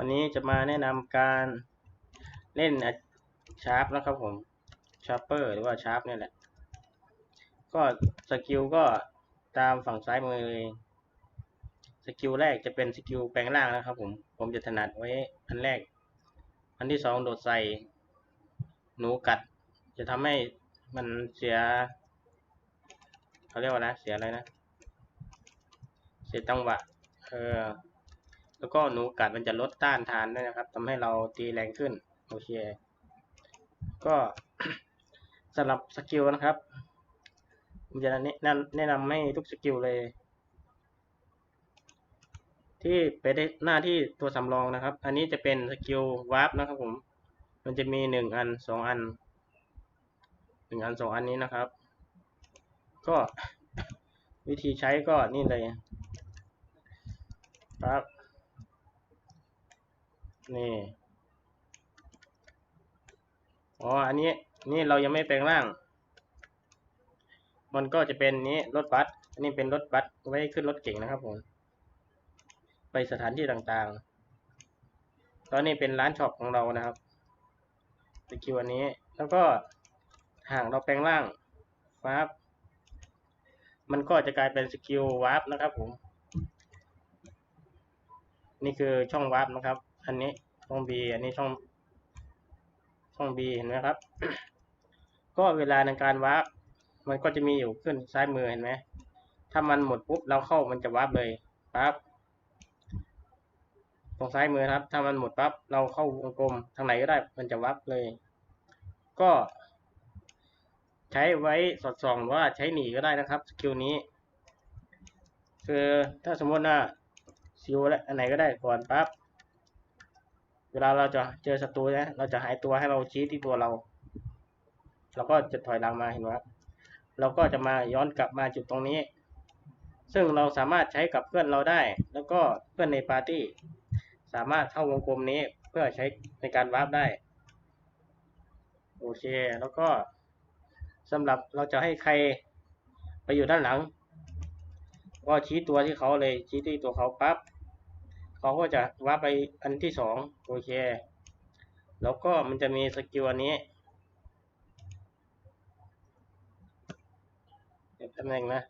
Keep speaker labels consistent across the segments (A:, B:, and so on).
A: วันนี้จะมาแนะนำการเล่นชาร์ปนะครับผมชาร์เปอร์หรือว่าชาร์ปเนี่ยแหละ ก็สกิลก็ตามฝั่งซ้ายมือเลยสกิลแรกจะเป็นสกิลแปลงร่างนะครับผม ผมจะถนัดไว้อันแรก อันที่สองโดดใส่หนูกัด จะทำให้มันเสียเขาเรียกว่านะเสียอะไรนะ เสียจังหวะเออ แล้วก็หนูกัดมันจะลดต้านทานด้วยนะครับทำให้เราตีแรงขึ้นโอเค ก็สำหรับสกิลนะครับผมจะแนะนำแนะนำให้ทุกสกิลเลย ที่ไปได้หน้าที่ตัวสำรองนะครับ อันนี้จะเป็นสกิลวาร์ปนะครับผม มันจะมีหนึ่งอันสองอันหนึ่งอันสองอันนี้นะครับ ก็วิธีใช้ก็นี่เลยครับ นี่อ๋ออันนี้นี่เรายังไม่แปลงร่าง มันก็จะเป็นนี้รถบัสอันนี้เป็นรถบัสไว้ขึ้นรถเก่งนะครับผม ไปสถานที่ต่างๆ ตอนนี้เป็นร้านช็อปของเรานะครับสกิลอันนี้ แล้วก็ห่างเราแปลงร่างวาร์ปมันก็จะกลายเป็นสกิลวาร์ปนะครับผม นี่คือช่องวาร์ปนะครับ อันนี้ช่อง B อันนี้ช่องช่อง B เห็นไหมครับ ก็เวลาในการวาร์ปมันก็จะมีอยู่ขึ้นซ้ายมือเห็นไหมถ้ามันหมดปุ๊บเราเข้ามันจะวาร์ปเลยปั๊บตรงซ้ายมือครับ ถ้ามันหมดปั๊บเราเข้าวงกลมทางไหนก็ได้มันจะวาร์ปเลย ก็ ใช้ไว้สอดส่องว่าใช้หนีก็ได้นะครับสกิลนี้ คือถ้าสมมติว่าซิวและอันไหนก็ได้ก่อนปั๊บ เวลาเราจะเจอศัตรูนะเราจะหายตัวให้เราชี้ที่ตัวเรา เราก็จะถอยหลังมาเห็นไหมเราก็จะมาย้อนกลับมาจุดตรงนี้ ซึ่งเราสามารถใช้กับเพื่อนเราได้ แล้วก็เพื่อนในปาร์ตี้ สามารถเข้าวงกลมนี้เพื่อใช้ในการวาร์ปได้ โอเค แล้วก็สำหรับเราจะให้ใครไปอยู่ด้านหลัง ก็ชี้ตัวที่เขาเลยชี้ที่ตัวเขาปั๊บ เขาก็จะวาร์ปไปอันที่สองโอเค แล้วก็มันจะมีสกิลอันนี้เดี๋ยวตำแหน่งนะ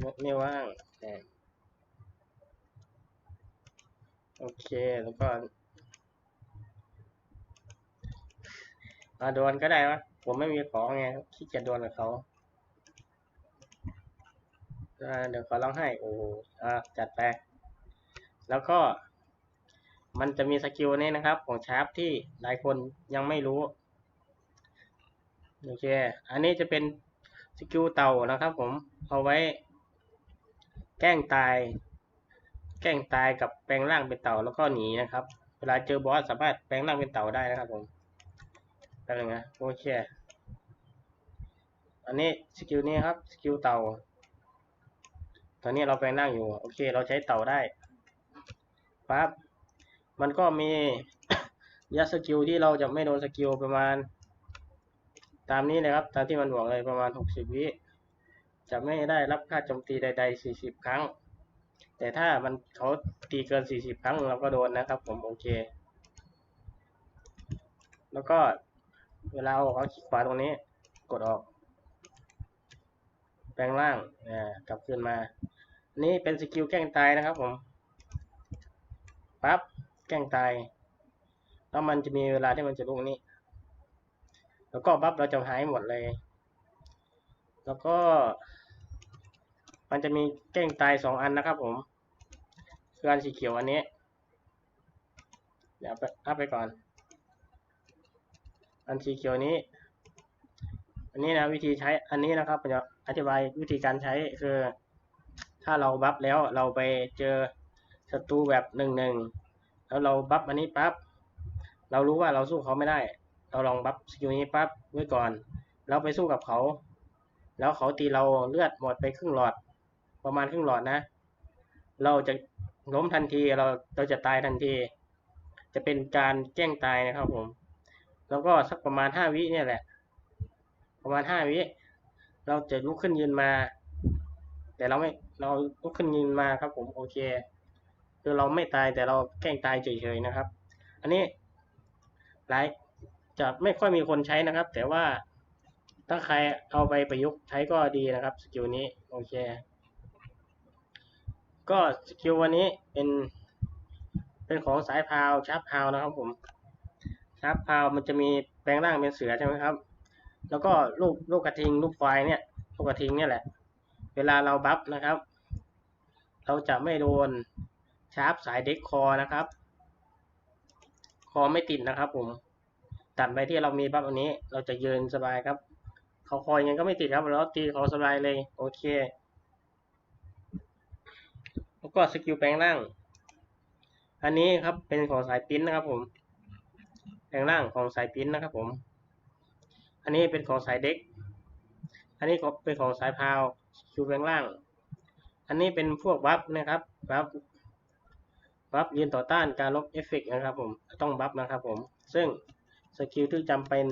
A: ไม่ไม่ว่างโอเคแล้วก็มาดวลก็ได้วะผมไม่มีของไงขี้เกียจดวลกับเขาเดี๋ยวขอร้องให้โอ้โหอ่าจัดไป แล้วก็ มันจะมีสกิลนี้นะครับ ของชาร์ปที่หลายคนยังไม่รู้โอเค อันนี้จะเป็นสกิลเต่านะครับผม เอาไว้ แกล้งตาย แกล้งตายกับแปลงร่างเป็นเต่าแล้วก็หนีนะครับ เวลาเจอบอสสามารถแปลงร่างเป็นเต่าได้นะครับผมแป๊บนึงนะโอเค อันนี้สกิลนี้ครับ สกิลเต่า ตอนนี้เราแปลงร่างอยู่ โอเค เราใช้เต่าได้ ปั๊บมันก็มียัดสกิลที่เราจะไม่โดนสกิลประมาณ ตามนี้เลยครับ ตามที่มันบอกเลยประมาณหกสิบวิจะไม่ได้รับค่าโจมตีใดๆสี่สิบครั้ง แต่ถ้ามันเขาตีเกินสี่สิบครั้งเราก็โดนนะครับ ผมโอเค แล้วก็เวลาเอาเขาคลิกขวาตรงนี้ กดออก แปลงร่างอ่ากลับคืนมา นี่เป็นสกิลแกล้งตายนะครับผม ปั๊บแกล้งตาย แล้วมันจะมีเวลาที่มันจะลุกนี้ แล้วก็บัฟเราจะหายหมดเลย แล้วก็ มันจะมีแกล้งตายสองอันนะครับผมคืออันสีเขียวอันนี้ เดี๋ยวไปอัพไปก่อน อันสีเขียวนี้ อันนี้นะวิธีใช้อันนี้นะครับผมจะอธิบายวิธีการใช้คือ ถ้าเราบัฟแล้วเราไปเจอ ศัตรูแบบหนึ่งหนึ่งแล้วเราบัฟอันนี้ปั๊บเรารู้ว่าเราสู้เขาไม่ได้ เราลองบัฟสกิลนี้ปั๊บไว้ก่อนแล้วไปสู้กับเขา แล้วเขาตีเราเลือดหมดไปครึ่งหลอด ประมาณครึ่งหลอดนะ เราจะล้มทันทีเราเราจะตายทันที จะเป็นการแกล้งตายนะครับผม แล้วก็สักประมาณห้าวิเนี่ยแหละ ประมาณห้าวิเราจะลุกขึ้นยืนมา แต่เราไม่เราลุกขึ้นยืนมาครับผมโอเค คือเราไม่ตายแต่เราแกล้งตายเฉยๆนะครับ อันนี้หลายจะไม่ค่อยมีคนใช้นะครับ แต่ว่าถ้าใครเอาไปประยุกต์ใช้ก็ดีนะครับสกิลนี้โอเค ก็สกิลวันนี้เป็น เป็นของสายพาวชาร์ปพาวนะครับผมชาร์ปพาวมันจะมีแปลงร่างเป็นเสือใช่ไหมครับ แล้วก็ลูกลูกกระทิงลูกควายเนี่ยลูกกระทิงเนี่ยแหละ เวลาเราบัฟนะครับ เราจะไม่โดน ชาร์ปสายเด็กคอนะครับ คอไม่ติดนะครับ ผมตัดไปที่เรามีบัฟอันนี้ เราจะยืนสบายครับ เขาคอยยังไงก็ไม่ติดครับเราตีเขาสบายเลย โอเค แล้วก็สกิลแปลงร่าง อันนี้ครับเป็นของสายปิ้นนะครับ ผม แปลงร่างของสายปิ้นนะครับ ผม อันนี้เป็นของสายเด็ก อันนี้เป็นของสายพาวสกิลแปลงร่าง อันนี้เป็นพวกบัฟนะครับบัฟ บัฟยืนต่อต้านการลบเอฟเฟกต์นะครับผมต้องบัฟนะครับผม ซึ่งสกิลที่จำเป็น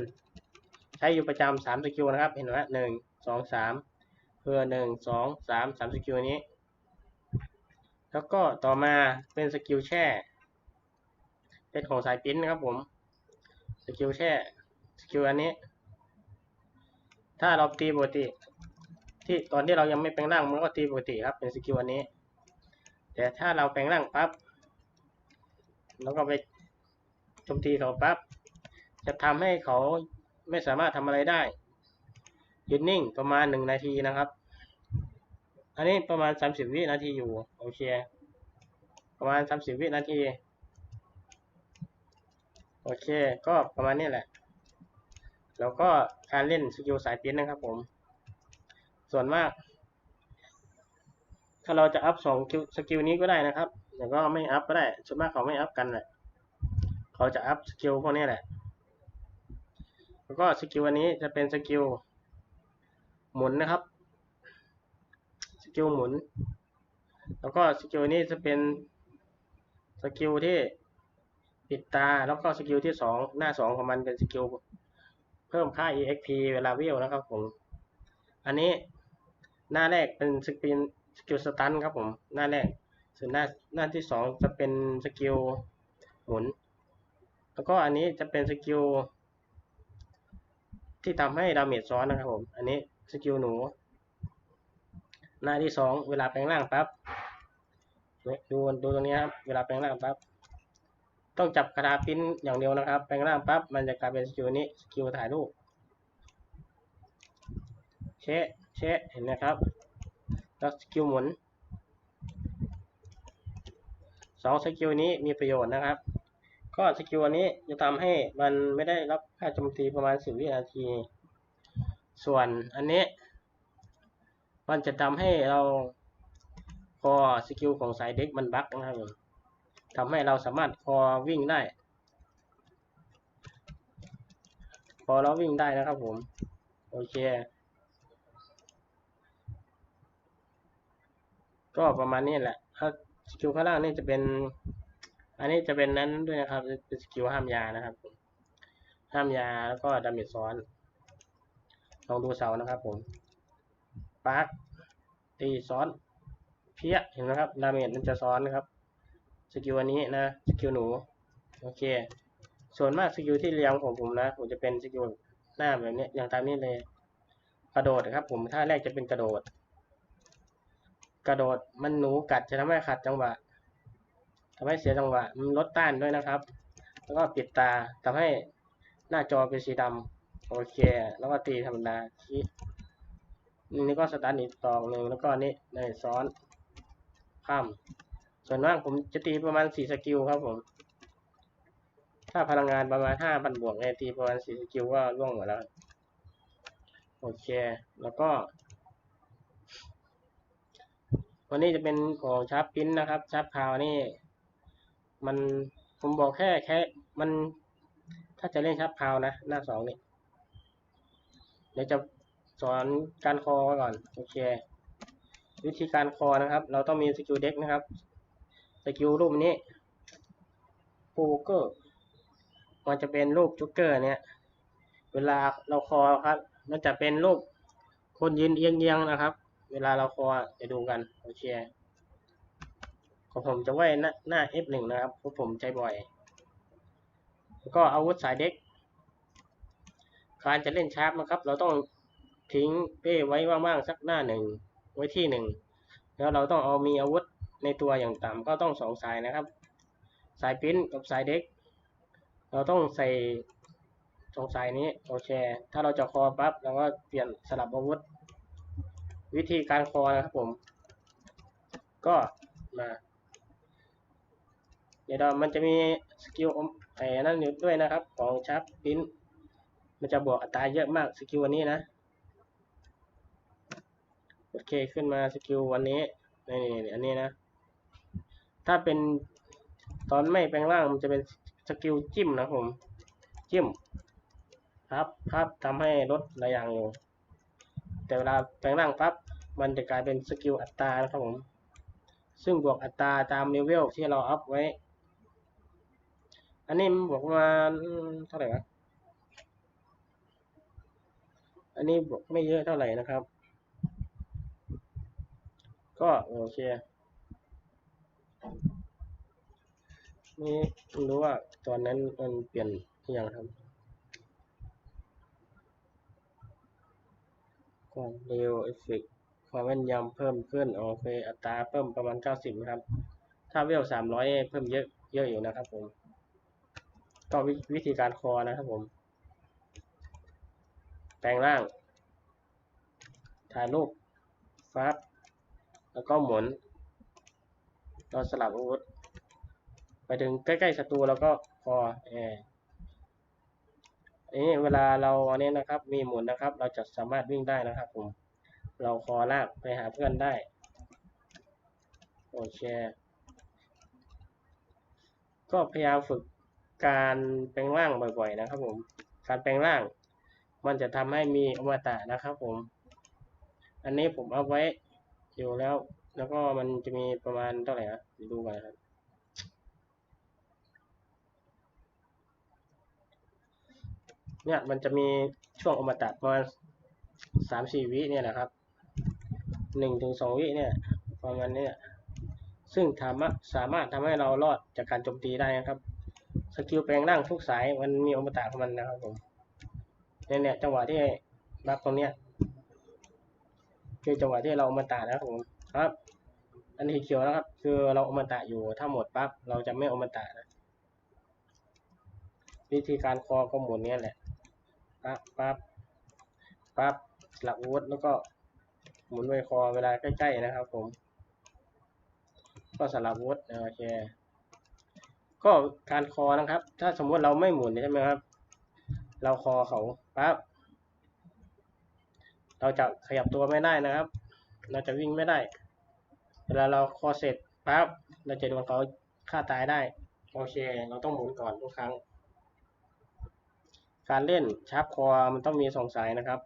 A: ใช้อยู่ประจำสามสกิลนะครับ เห็นไหมหนึ่งสองสามเพื่อหนึ่งสองสามสามสกิลนี้ แล้วก็ต่อมาเป็นสกิลแช่ เป็นของสายปิ้นนะครับผม สกิลแช่ สกิลอันนี้ ถ้าเราตีปกติ ที่ตอนที่เรายังไม่แปลงร่างมันก็ตีปกติครับ เป็นสกิลอันนี้ แต่ถ้าเราแปลงร่างปั๊บ แล้วก็ไปโจมตีเขาปั๊บจะทำให้เขาไม่สามารถทำอะไรได้หยุดนิ่งประมาณหนึ่งนาทีนะครับ อันนี้ประมาณสามสิบวินาทีอยู่โอเคประมาณสามสิบวินาที โอเค ก็ประมาณนี้แหละ แล้วก็การเล่นสกิลสายปิ้นนะครับผม ส่วนมาก ถ้าเราจะอัพสองสกิลนี้ก็ได้นะครับ แต่ก็ไม่อัพก็ได้ส่วนมากเขาไม่อัพกันแหละเขาจะอัพสกิลพวกนี้แหละ แล้วก็สกิลอันนี้จะเป็นสกิลหมุนนะครับ สกิลหมุน แล้วก็สกิลนี้จะเป็นสกิลที่ปิดตา แล้วก็สกิลที่สองหน้าสองของมันเป็นสกิลเพิ่มค่า exp เวลาวิวนะครับผม อันนี้หน้าแรกเป็นสกิลสกิลสตันครับผม หน้าแรก ส่วนหน้าหน้าที่สองจะเป็นสกิลหมุน แล้วก็อันนี้จะเป็นสกิลที่ทำให้ดาเมจซ้อนนะครับผม อันนี้สกิลหนู หน้าที่สองเวลาแปลงร่างปั๊บดูดูตรงนี้ครับ เวลาแปลงร่างปั๊บต้องจับกระดาษปิ้นอย่างเดียวนะครับ แปลงร่างปั๊บมันจะกลายเป็นสกิลนี้สกิลถ่ายรูปเชะเชะเห็นไหมครับ แล้วสกิลหมุน สองสกิลนี้มีประโยชน์นะครับ ก็สกิลนี้จะทำให้มันไม่ได้รับค่าโจมตีประมาณสิบวินาที ส่วนอันนี้ มันจะทำให้เราพอสกิลของสายเด็กมันบั๊กนะครับผมทำให้เราสามารถพอวิ่งได้ พอเราวิ่งได้นะครับผม โอเค ก็ประมาณนี้แหละถ้า สกิลข้างล่างนี่จะเป็น อันนี้จะเป็นนั้นด้วยนะครับ เป็นสกิลห้ามยานะครับผมห้ามยาแล้วก็ดาเมจซ้อน ลองดูเสานะครับผมปาร์คตีซ้อน เพี้ยเห็นไหมครับดาเมจมันจะซ้อนนะครับ สกิลอันนี้นะ สกิลหนู โอเค ส่วนมากสกิลที่เรียงของผมนะ ผมจะเป็นสกิลหน้าแบบนี้อย่างตามนี้เลย กระโดดครับผม ท่าแรกจะเป็นกระโดด กระโดดมันหนูกัดจะทำให้ขัดจังหวะทำให้เสียจังหวะ มันลดต้านด้วยนะครับ แล้วก็ปิดตาทำให้หน้าจอเป็นสีดำโอเค แล้วก็ตีธรรมดาชี้นี่ก็สตาร์ทอีกตองหนึ่งแล้วก็นี่ในซ้อนข้ามส่วนมากผมจะตีประมาณสี่สกิลครับผม ถ้าพลังงานประมาณห้าพันบวกเนี่ยตีประมาณสี่สกิลก็ล่วงหมดแล้ว โอเค แล้วก็ วันนี้จะเป็นของชาร์ปปิ้นนะครับชาร์ปพาวนี่ มันผมบอกแค่แค่ มัน ถ้าจะเล่นชาร์ปพาวนะ หน้าสองนี่เดี๋ยวจะสอนการคอก่อน โอเค วิธีการคอนะครับ เราต้องมีสกิลเด็กนะครับสกิลรูปนี้โป๊กเกอร์มันจะเป็นรูปจ็กเกอร์เนี่ย เวลาเราคอครับ มันจะเป็นรูปคนยืนเอียงๆนะครับ เวลาเราคอจะดูกันโอเคของผมจะไว้หน้าหน้า F1 นะครับเพราะผมใช้บ่อย แล้วก็อาวุธสายเด็กการจะเล่นชาร์ปนะครับ เราต้องทิ้งเป้ไว้ว่างๆสักหน้าหนึ่งไว้ที่หนึ่งแล้วเราต้องเอามีอาวุธในตัวอย่างต่ำก็ต้องสองสายนะครับ สายปิ้นกับสายเด็ก เราต้องใส่สองสายนี้โอเค ถ้าเราจะคอปั๊บเราก็เปลี่ยนสลับอาวุธ วิธีการคอนะครับผม ก็มาเดี๋ยวมันจะมีสกิลไอ้นั่นอยู่ด้วยนะครับ ของชาร์ปปริ้นมันจะบวกอัตราเยอะมากสกิลวันนี้นะโอเคขึ้นมาสกิลวันนี้นี่นี่อันนี้นะ ถ้าเป็นตอนไม่แปลงร่างมันจะเป็นสกิลจิ้มนะครับผม จิ้ม ครับครับทำให้ลดระยางลง แต่เวลาแปลงร่างปั๊บมันจะกลายเป็นสกิลอัตรานะครับผมซึ่งบวกอัตราตามเลเวลที่เราอัพไว้ อันนี้มันบอกว่าเท่าไหร่วะอันนี้บอกไม่เยอะเท่าไหร่นะครับ ก็โอเคนี่รู้ว่าตอนนั้นมันเปลี่ยนอยังครับ ความเร็วเอฟเฟกความแม่นยำเพิ่มขึ้นโอเคอัตราเพิ่มประมาณเก้าสิบครับ ถ้าเวลสามร้อยเพิ่มเยอะเยอะอยู่นะครับผมก็วิวิธีการคอนะครับผม แปลงร่าง ถ่ายรูปฟับแล้วก็หมุน เราสลับอาวุธ ไปถึงใกล้ ๆศัตรูแล้วก็พอแอร์ นนี้เวลาเราอันนี้นะครับมีหมุนนะครับ เราจะสามารถวิ่งได้นะครับผมเราคอลากไปหาเพื่อนได้โอเคก็พยายามฝึกการแปลงร่างบ่อย ๆ นะครับผมการแปลงร่าง มันจะทำให้มีอมตะนะครับผม อันนี้ผมเอาไว้อยู่แล้ว แล้วก็มันจะมีประมาณเท่าไหร่นะดูกันครับ เนี่ยมันจะมีช่วงอมตะประมาณสามสี่วิเนี่ยนะครับหนึ่งถึงสองวิเนี่ยประมาณเนี้ยซึ่งสามารถสามารถทำให้เรารอดจากการโจมตีได้นะครับ สกิลแปลงร่างทุกสายมันมีอมตะของมันนะครับผมเนี่ยเนี่ยจังหวะที่รับตรงเนี้ยคือจังหวะที่เราอมตะนะครับผมครับ อันนี้เขียวนะครับ คือเราอมตะอยู่ถ้าหมดปั๊บเราจะไม่อมตะนะวิธีการคอก็หมุนเนี้ยแหละ ปั๊บปั๊บปั๊บสลับวุธแล้วก็หมุนไว้คอเวลาใกล้ๆนะครับ ผม ก็สลับวุธโอเคก็การคอนะครับ ถ้าสมมติเราไม่หมุนใช่ไหมครับ เราคอเขาปั๊บเราจะขยับตัวไม่ได้นะครับ เราจะวิ่งไม่ได้ เวลาเราคอเสร็จปั๊บเราจะโดนเขาฆ่าตายได้ โอเค เราต้องหมุนก่อนทุกครั้ง การเล่นชาร์ปคอมันต้องมีสองสายนะครับ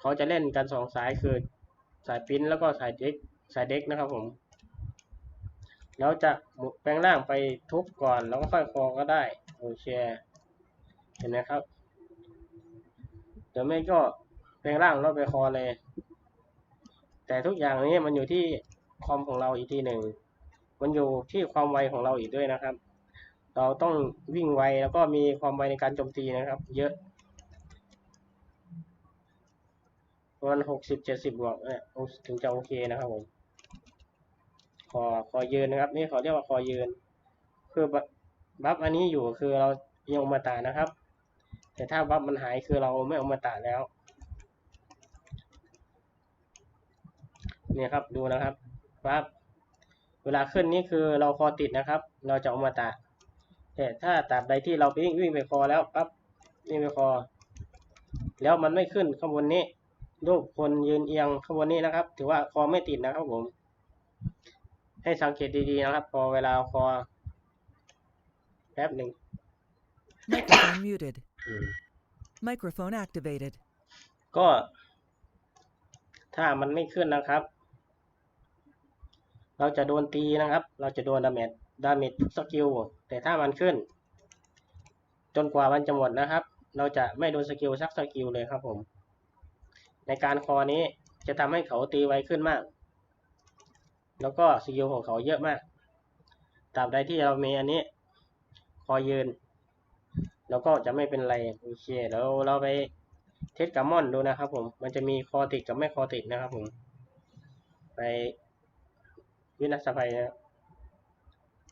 A: เขาจะเล่นกันสองสายคือสายปิ้นแล้วก็สายเด็กสายเด็กนะครับผมแล้วจะแปลงร่างไปทุบก่อนแล้วก็ค่อยคอก็ได้โอเคเห็นไหมครับเดี๋ยวไม่ก็แปลงร่างแล้วไปคอเลย แต่ทุกอย่างนี้มันอยู่ที่คอมของเราอีกทีหนึ่งมันอยู่ที่ความไวของเราอีกด้วยนะครับ เราต้องวิ่งไวแล้วก็มีความไวในการโจมตีนะครับ เยอะประมาณหกสิบเจ็ดสิบบวกเนี่ยถึงจะโอเคนะครับผมคอคอยืนนะครับ นี่เขาเรียกว่าคอยืน คือบัฟอันนี้อยู่คือเรายังอมตะนะครับ แต่ถ้าบัฟมันหายคือเราไม่อมตะแล้วเนี่ยครับดูนะครับปั๊บเวลาขึ้นนี่คือเราคอติดนะครับ เราจะอมตะ แต่ถ้าตราบใดที่เราไปวิ่งวิ่งไปคอแล้วปั๊บวิ่งไปคอ แล้วมันไม่ขึ้นข้างบนนี้รูปคนยืนเอียงข้างบนนี้นะครับ ถือว่าคอไม่ติดนะครับผม ให้สังเกตดีๆนะครับ พอเวลาคอแป๊บหนึ่ง
B: Microphone muted. Microphone activated.
A: ก็ ถ้ามันไม่ขึ้นนะครับ เราจะโดนตีนะครับ เราจะโดนดาเมจดาเมจทุกสกิลแต่ถ้ามันขึ้น จนกว่ามันจะหมดนะครับ เราจะไม่โดนสกิลสักสกิลเลยครับผม ในการคอนี้จะทำให้เขาตีไวขึ้นมาก แล้วก็สกิลของเขาเยอะมากตราบใดที่เรามีอันนี้ คอยืน แล้วก็จะไม่เป็นไรโอเคเดี๋ยวเราไปเทสกับมอนดูนะครับผม มันจะมีคอติดกับไม่คอติดนะครับผม ไป วินาศภัยนะ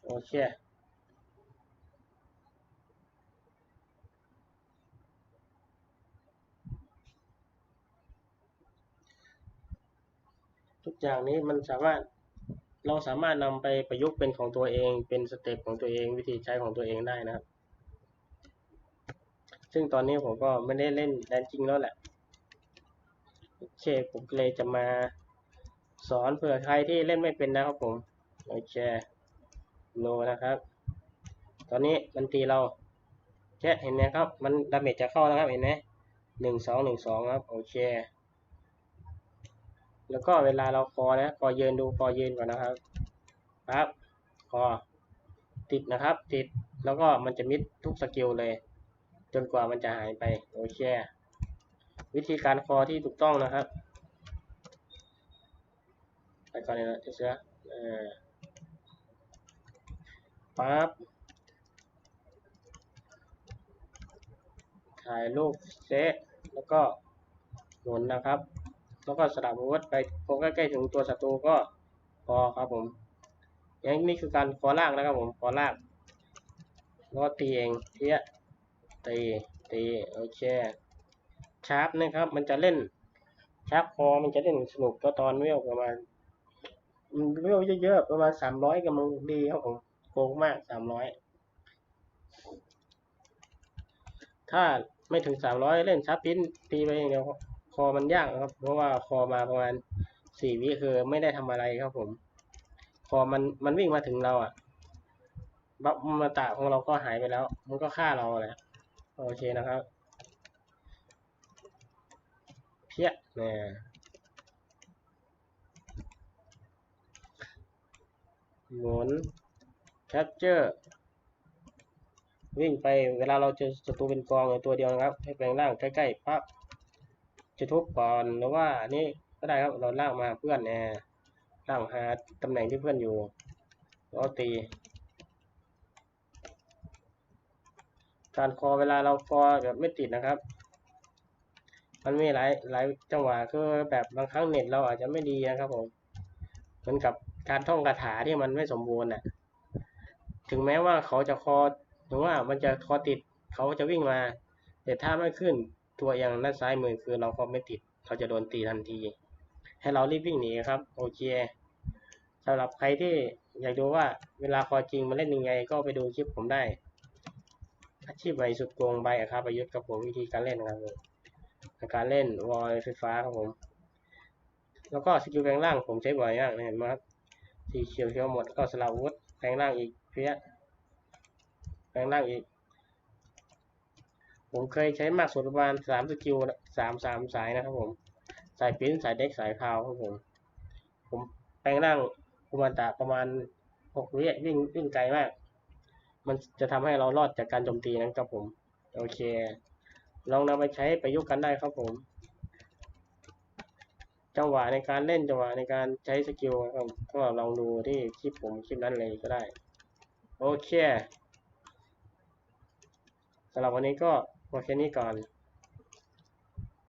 A: โอเคทุกอย่างนี้มันสามารถเราสามารถนำไปประยุกต์เป็นของตัวเองเป็นสเต็ปของตัวเองวิธีใช้ของตัวเองได้นะครับ ซึ่งตอนนี้ผมก็ไม่ได้เล่นแดนจริงแล้วแหละโอเคผมเลยจะมา สอนเผื่อใครที่เล่นไม่เป็นนะครับผมโอเคโลนะครับ ตอนนี้มันตีเราแค่เห็นไหมครับ มันดาเมจจะเข้าแล้วครับเห็นไหมหนึ่งสองหนึ่งสองครับโอเค แล้วก็เวลาเราคอนะคอยืนดูคอยืนก่อนนะครับครับคอติดนะครับ ติดแล้วก็มันจะมิดทุกสกิลเลย จนกว่ามันจะหายไปโอเควิธีการคอที่ถูกต้องนะครับ ก่อนเลยนะเชื้อเออปั๊บถ่ายรูปเซตแล้วก็หมุนนะครับ แล้วก็สลับอาวุธไปพอใกล้ๆถึงตัวศัตรูก็พอครับผมอย่างนี้คือการคอลากนะครับผมคอลากแล้วก็ตีเองเทียตีตีโอเคชาร์ปนะครับ มันจะเล่นชาร์ปคอมันจะเล่นสนุกก็ตอนเวลประมาณ เวลเยอะๆประมาณสามร้อยกำลังดีครับผมโกงมากสามร้อยถ้าไม่ถึงสามร้อยเล่นชาร์ปปิ้นตีไปอย่างเดียวคอมันยากครับ เพราะว่าคอมาประมาณสี่วิคือไม่ได้ทำอะไรครับผม คอมันมันวิ่งมาถึงเราอะบัฟมาตะของเราก็หายไปแล้ว มันก็ฆ่าเราแหละโอเคนะครับ เพี้ยเนี่ย หมุนแคปเจอร์วิ่งไปเวลาเราเจอศัตรูเป็นกองเลยตัวเดียวนะครับ ให้แปลงร่างใกล้ๆปั๊บจะทุบก่อนหรือว่าอันนี้ก็ได้ครับเราลากมาเพื่อนแอร์ลากหาตำแหน่งที่เพื่อนอยู่แล้วตี การคอเวลาเราคอแบบไม่ติดนะครับ มันมีหลายหลายจังหวะคือแบบบางครั้งเน็ตเราอาจจะไม่ดีนะครับผม เหมือนกับการท่องคาถาที่มันไม่สมบูรณ์น่ะ ถึงแม้ว่าเขาจะคอถึงว่ามันจะคอติดเขาจะวิ่งมา แต่ถ้าไม่ขึ้นตัวอย่างด้านซ้ายมือคือเราก็ไม่ติด เราจะโดนตีทันที ให้เรารีบวิ่งหนีครับ โอเคสำหรับใครที่อยากดูว่าเวลาคอจริงมันเล่นยังไง ก็ไปดูคลิปผมได้ อาชีพใหม่สุดโกงใบอะครับประยุทธ์กับผมวิธีการเล่นครับการเล่นวอลไฟฟ้าครับผม แล้วก็สกิลแปลงร่างผมใช้บ่อยมากเห็นไหมครับสีเขียวเขียวหมดก็สลับอาวุธแปลงร่างอีกเพี้ยแปลงร่างอีก ผมเคยใช้มากสุดประมาณสามสกิลสามสามสายนะครับผมสายปิ้นสายเด็กสายพาวครับผมผมแปลงร่างกุมันตะประมาณหกวิวิ่งวิ่งไกลมาก มันจะทำให้เรารอดจากการโจมตีนะครับผม โอเค ลองนำไปใช้ประยุกต์กันได้ครับผม จังหวะในการเล่นจังหวะในการใช้สกิลครับก็ลองดูที่คลิปผมคลิปนั้นเลยก็ได้ โอเคสำหรับวันนี้ก็โอแค่นี้ก่อน